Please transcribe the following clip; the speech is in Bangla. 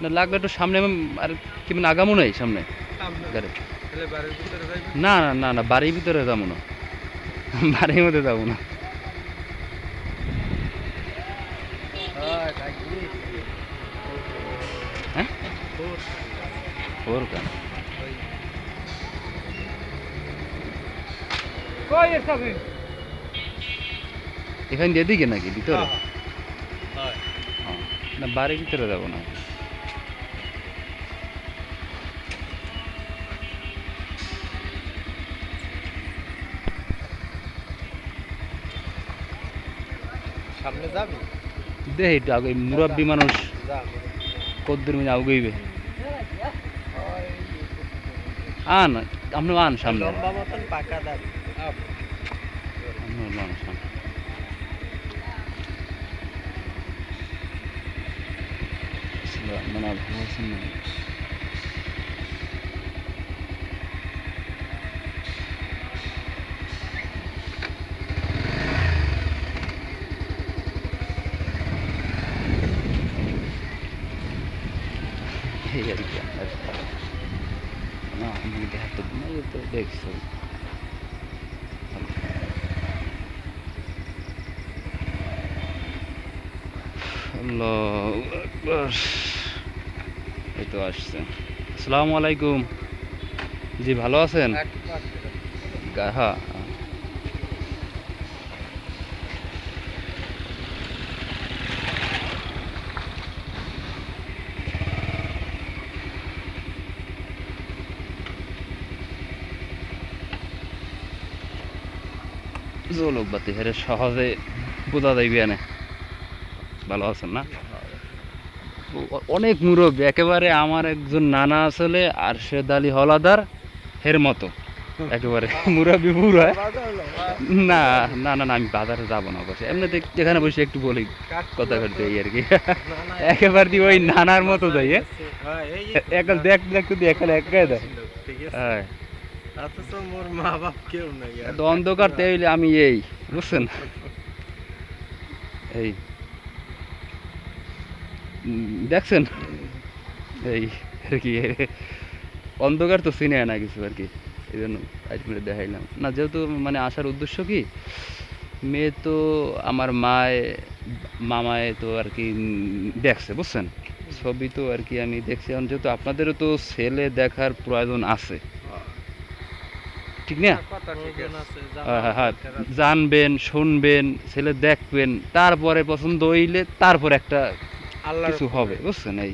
না লাগলে একটু সামনে আর কি মানে আগামো নাই সামনে? গাড়ি। তাহলে বাড়ির ভিতরে যাইবে? না না না না বাড়ির ভিতরে যাব না। বাড়ির মধ্যে যাব না। হ্যাঁ? ওর কেন? এখান দিয়ে দিকে নাকি ভিতরে? না বাড়ির ভিতরে যাব না। সামনে যাবি? দেখ একটু আগে মুরব্বী মানুষ কদ্দুর মিনে আউগইবে আন আপনি আন সামনে। লম্বা মতন পাকা দাবি মানে এই আর কি আর না আমি দেখাতে না এই তো দেখছ। এই তো আসছে। আসসালামু আলাইকুম। জি ভালো আছেন? হ্যাঁ হ্যাঁ। জলক বাতি হেরে সহজে বোঝা যাইবে না ভালো আছেন না? অনেক মুরব্বী একেবারে আমার একজন নানা আসলে আর সে দালি হলাদার হের মতো। একেবারে মুরব্বী পুরো না না না না আমি বাজারে যাব না বসে এমনিতে যেখানে বসে একটু বলি কথা করতে এই আর কি। একেবারে দিয়ে ওই নানার মতো যাই হ্যাঁ? একাল দেখ দেখতে দিয়ে একাই দেয়। হ্যাঁ। অথচ মোর মা আমি এই, বুঝছেন? এই। দেখছেন? এই, আর কি, অন্ধকার তো চিনে না কিছু আর কি এই জন্য আজ করে দেখাইলাম। না, যেহেতু মানে আসার উদ্দেশ্য কি, মেয়ে তো আমার মায়, মামায় তো আর কি দেখছে, বুঝছেন? ছবি তো আর কি আমি দেখছি, এখন যেহেতু আপনাদেরও তো ছেলে দেখার প্রয়োজন আছে। ঠিক না? হ্যাঁ, হ্যাঁ, হ্যাঁ, জানবেন শুনবেন ছেলে দেখবেন তারপরে পছন্দ হইলে তারপর একটা কিছু হবে বুঝছেন? এই